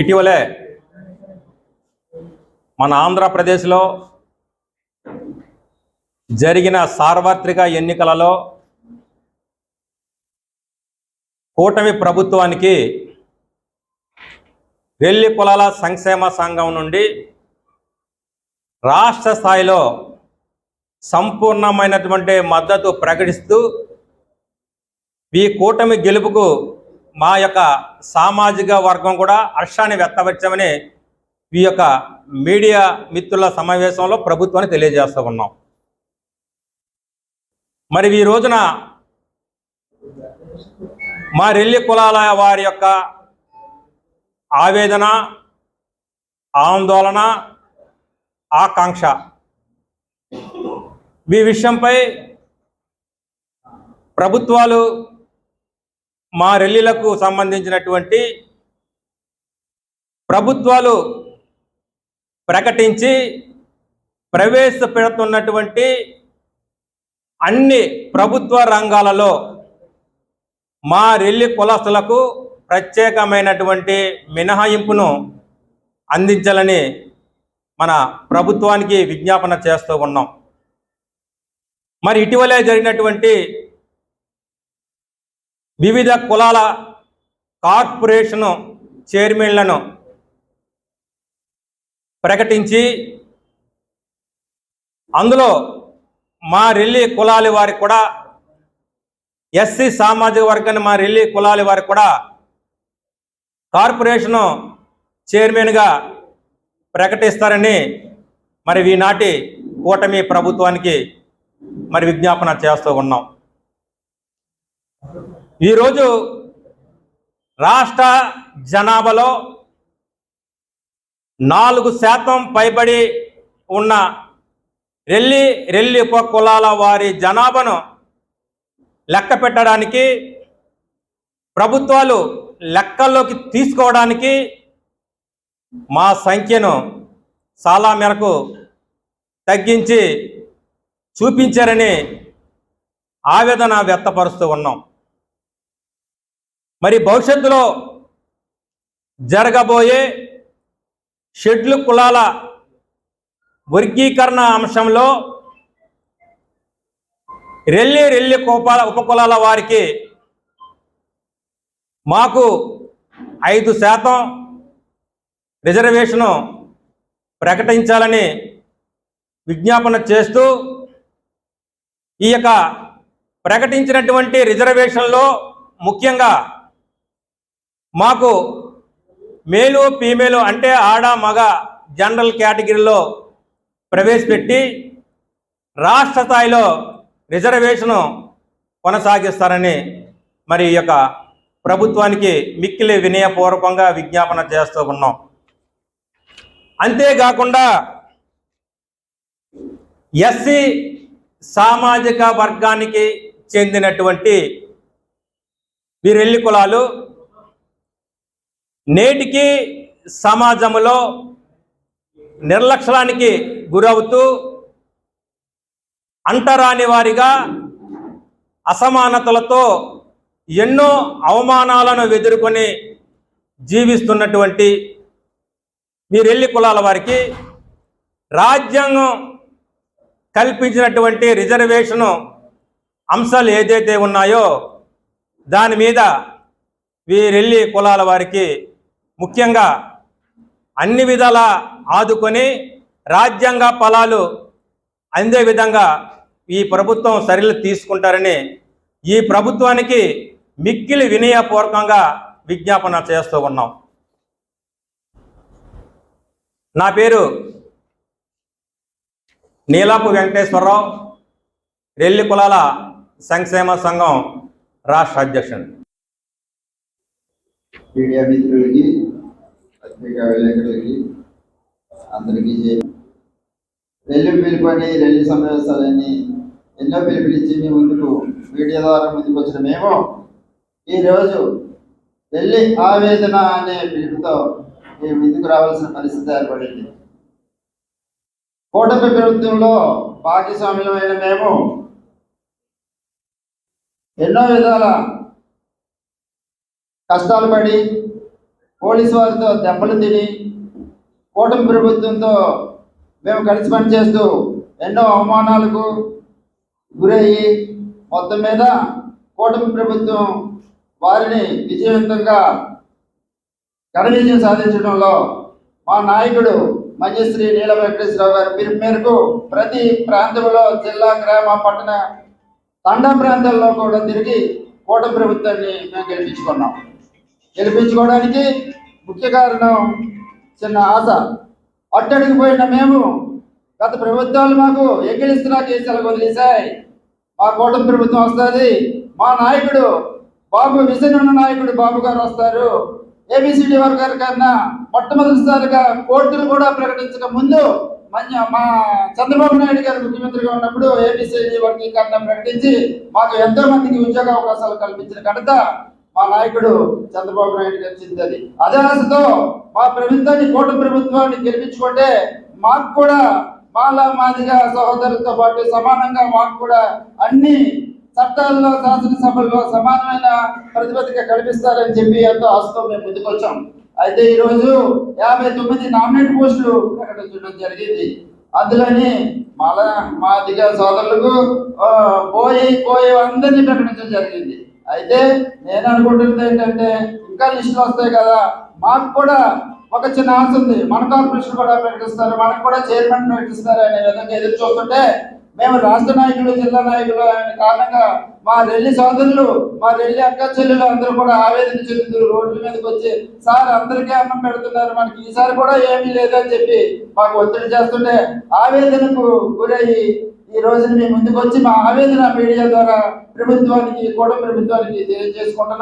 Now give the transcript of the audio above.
ఇటీవలే మన ఆంధ్రప్రదేశ్లో జరిగిన సార్వత్రిక ఎన్నికలలో కూటమి ప్రభుత్వానికి వెల్లి కులాల సంక్షేమ సంఘం నుండి రాష్ట్ర స్థాయిలో సంపూర్ణమైనటువంటి మద్దతు ప్రకటిస్తూ ఈ కూటమి గెలుపుకు మా యొక్క సామాజిక వర్గం కూడా హర్షాన్ని వ్యక్తపరిచామని ఈ యొక్క మీడియా మిత్రుల సమావేశంలో ప్రభుత్వాన్ని తెలియజేస్తూ ఉన్నాం. మరి ఈ రోజున మా రెల్లి కులాల వారి యొక్క ఆవేదన ఆందోళన ఆకాంక్ష ఈ విషయంపై ప్రభుత్వాలు మా రెల్లిలకు సంబంధించినటువంటి ప్రభుత్వాలు ప్రకటించి ప్రవేశపెడుతున్నటువంటి అన్ని ప్రభుత్వ రంగాలలో మా రెల్లి కులస్తులకు ప్రత్యేకమైనటువంటి మినహాయింపును అందించాలని మన ప్రభుత్వానికి విజ్ఞాపన చేస్తూ ఉన్నాం. మరి ఇటీవలే జరిగినటువంటి వివిధ కులాల కార్పొరేషను చైర్మన్లను ప్రకటించి అందులో మా రెల్లి కులాలి వారికి కూడా ఎస్సీ సామాజిక వర్గాన్ని మా రెల్లి కులాలి వారికి కూడా కార్పొరేషను చైర్మన్గా ప్రకటిస్తారని మరి ఈనాటి కూటమి ప్రభుత్వానికి మరి విజ్ఞాపన చేస్తూ ఉన్నాం. ఈరోజు రాష్ట్ర జనాభాలో నాలుగు శాతం పైబడి ఉన్న రెల్లి రెల్లి ఉప కులాల వారి జనాభాను లెక్క పెట్టడానికి ప్రభుత్వాలు లెక్కల్లోకి తీసుకోవడానికి మా సంఖ్యను చాలా మేరకు తగ్గించి చూపించారని ఆవేదన వ్యక్తపరుస్తూ ఉన్నాం. మరి భవిష్యత్తులో జరగబోయే షెడ్లు కులాల వర్గీకరణ అంశంలో రెల్లి రెల్లి కోపాల ఉపకులాల వారికి మాకు ఐదు శాతం రిజర్వేషను ప్రకటించాలని విజ్ఞాపన చేస్తూ ఈ యొక్క ప్రకటించినటువంటి రిజర్వేషన్లో ముఖ్యంగా మాకు మేలు ఫీమేలు అంటే ఆడ మగ జనరల్ కేటగిరీలో ప్రవేశపెట్టి రాష్ట్ర స్థాయిలో రిజర్వేషను కొనసాగిస్తారని మరి ఈ యొక్క ప్రభుత్వానికి మిక్కిలి వినయపూర్వకంగా విజ్ఞాపన చేస్తూ ఉన్నాం. అంతేకాకుండా ఎస్సీ సామాజిక వర్గానికి చెందినటువంటి వీరెల్లి కులాలు నేటికి సమాజంలో నిర్లక్ష్యానికి గురవుతూ అంటరాని వారిగా అసమానతలతో ఎన్నో అవమానాలను ఎదుర్కొని జీవిస్తున్నటువంటి వీరెల్లి కులాల వారికి రాజ్యాంగం కల్పించినటువంటి రిజర్వేషను అంశాలు ఏదైతే ఉన్నాయో దాని మీద వీరెల్లి కులాల వారికి ముఖ్యంగా అన్ని విధాల ఆదుకొని రాజ్యాంగ ఫలాలు అందే విధంగా ఈ ప్రభుత్వం చర్యలు తీసుకుంటారని ఈ ప్రభుత్వానికి మిక్కిలి వినయపూర్వకంగా విజ్ఞాపన చేస్తూ ఉన్నాం. నా పేరు నీలాపు వెంకటేశ్వరరావు రెల్లి కులాల సంక్షేమ సంఘం రాష్ట్ర అధ్యక్షుడు. మీడియా మిత్రులకి పత్రికా విలేకరులకి అందరికీ జై రెల్లి పిలుపని రెల్లి సమావేశాలని ఎన్నో పిలుపునిచ్చి మీ ముందుకు మీడియా ద్వారా ముందుకు వచ్చిన మేము ఈరోజు వెళ్ళి ఆవేదన అనే పిలుపుతో మేము ముందుకు రావాల్సిన పరిస్థితి ఏర్పడింది. కూటమి ప్రభుత్వంలో భాగస్వామ్యమైన మేము ఎన్నో విధాల కష్టాలు పడి పోలీసు వారితో దెబ్బలు తిని కూటమి ప్రభుత్వంతో మేము కలిసి పనిచేస్తూ ఎన్నో అవమానాలకు గురయ్యి మొత్తం మీద కూటమి ప్రభుత్వం వారిని విజయవంతంగా ఘన విజయం సాధించడంలో మా నాయకుడు మంజశ్రీ నీల వెంకటేశ్వరరావు గారి పిలుపు మేరకు ప్రతి ప్రాంతంలో జిల్లా గ్రామ పట్టణ తండా ప్రాంతాల్లో కూడా తిరిగి కూటమి ప్రభుత్వాన్ని మేము గెలిపించుకున్నాం. గెలిపించుకోవడానికి ముఖ్య కారణం చిన్న ఆశ. అట్టడికి పోయిన మేము గత ప్రభుత్వాలు మాకు ఎక్కిలిస్తున్నా కేసులకు వదిలేశాయి. మా కూటమి ప్రభుత్వం వస్తుంది. మా నాయకుడు బాబు విజన్ ఉన్న నాయకుడు బాబు గారు వస్తారు. ఏబిసిడి వర్గర్ కన్నా మొట్టమొదటిసారిగా కోర్టును కూడా ప్రకటించక ముందు మధ్య మా చంద్రబాబు నాయుడు గారు ముఖ్యమంత్రిగా ఉన్నప్పుడు ఏబిసిడి వర్గీకరణ ప్రకటించి మాకు ఎంతో మందికి ఉద్యోగ అవకాశాలు కల్పించిన ఘనత మా నాయకుడు చంద్రబాబు నాయుడు గారు చెందింది అదే ఆశతో మా ప్రభుత్వాన్ని కూటమి ప్రభుత్వాన్ని గెలిపించుకుంటే మాకు కూడా మాలా మాదిగా సహోదరులతో పాటు సమానంగా మాకు కూడా అన్ని చట్టాల్లో శాసనసభల్లో సమానమైన ప్రతిపత్తిగా కల్పిస్తారని చెప్పి ఎంతో ఆశతో మేము ముందుకొచ్చాం అయితే ఈరోజు యాభై తొమ్మిది నామినేట్ పోస్టులు ప్రకటించడం జరిగింది. అందులోని మాల మాదిగా సోదరులకు పోయి పోయి అందరినీ ప్రకటించడం జరిగింది. అయితే నేను అనుకుంటున్నది ఏంటంటే ఇంకా లిస్టులు వస్తాయి కదా. మాకు కూడా ఒక చిన్న ఆశ ఉంది. మన కార్పొరేషన్ కూడా ప్రకటిస్తారు. మనకు కూడా చైర్మన్ ప్రకటిస్తారు అనే విధంగా ఎదురు చూస్తుంటే మేము రాష్ట్ర నాయకులు జిల్లా నాయకులు అనే కారణంగా మా రెల్లి సోదరులు మా రెల్లి అక్క చెల్లెలు అందరూ కూడా ఆవేదన చెందుతున్నారు. రోడ్ల మీదకి వచ్చి సార్ అందరికీ అన్నం పెడుతున్నారు. మనకి ఈసారి కూడా ఏమీ లేదని చెప్పి మాకు ఒత్తిడి చేస్తుంటే ఆవేదనకు గురయ్యి ఈ రోజు మీ ముందుకు వచ్చి మా ఆవేదన మీడియా ద్వారా ప్రభుత్వానికి కూడా ప్రభుత్వానికి తెలియజేసుకుంటున్నాం.